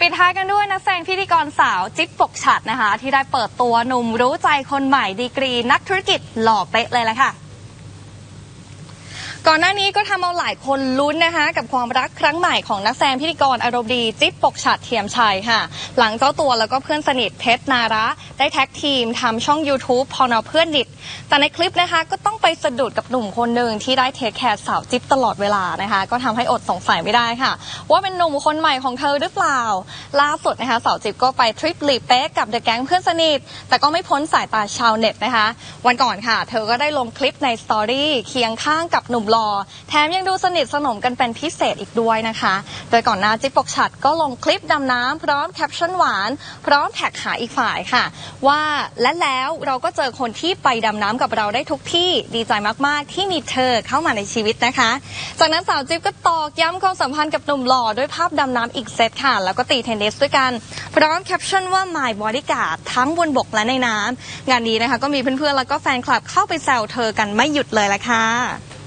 ปิดท้ายกันด้วยนักแสดงพิธีกรสาวจิ๊บปกฉัดนะคะ ที่ได้เปิดตัวหนุ่มรู้ใจคนใหม่ดีกรี นักธุรกิจหล่อเป๊ะเลยแหละค่ะ ก่อนหน้านี้ก็ทำเอาหลายคนลุ้นนะคะ กับความรักครั้งใหม่ของนักแสดงพิธีกรอารมณ์ดีจิ๊บปกฉัดเทียมชัยค่ะ หลังเจ้าตัวแล้วก็เพื่อนสนิทเพชรนาระ ได้แท็กทีมทำช่อง YouTube พอนอเพื่อนดิด แต่ในคลิปนะคะก็ต้องไปสะดุดกับหนุ่มคนหนึ่งที่ได้เทคแคร์สาวจิ๊บตลอดเวลานะคะ ก็ทำให้อดสงสัยไม่ได้ค่ะ ว่าเป็นหนุ่มคนใหม่ของเธอหรือเปล่า ล่าสุดนะคะสาวจิ๊บก็ไปทริปหลีเป๊กกับเดอะแก๊งเพื่อนสนิทแต่ก็ไม่พ้นสายตาชาวเน็ตนะคะ วันก่อนค่ะ เธอก็ได้ลงคลิปในสตอรี่เคียงข้างกับหนุ่มหล่อแถมยังดูสนิทสนมกันเป็นพิเศษอีกด้วยนะคะ โดยก่อนหน้าจิ๊บปกฉัดก็ลงคลิปดำน้ำพร้อมแคปชั่นหวาน พร้อมแท็กหาอีกฝ่ายค่ะ ว่าและแล้วเราก็เจอคนที่ไปดำน้ำกับเราได้ทุกที่ดีใจมากๆ ที่มีเธอเข้ามาในชีวิตนะคะ จากนั้นสาวจิ๊บก็ตอกย้ำความสัมพันธ์กับหนุ่มหล่อด้วยภาพดำน้ำอีกเซตค่ะ แล้วก็ตีเทนนิสด้วยกัน พร้อมแคปชั่นว่า my bodyguard ทั้งบนบกและในน้ำงานนี้นะคะก็มีเพื่อนๆแล้วก็แฟนคลับเข้าไปแซวเธอกันไม่หยุดเลยละค่ะ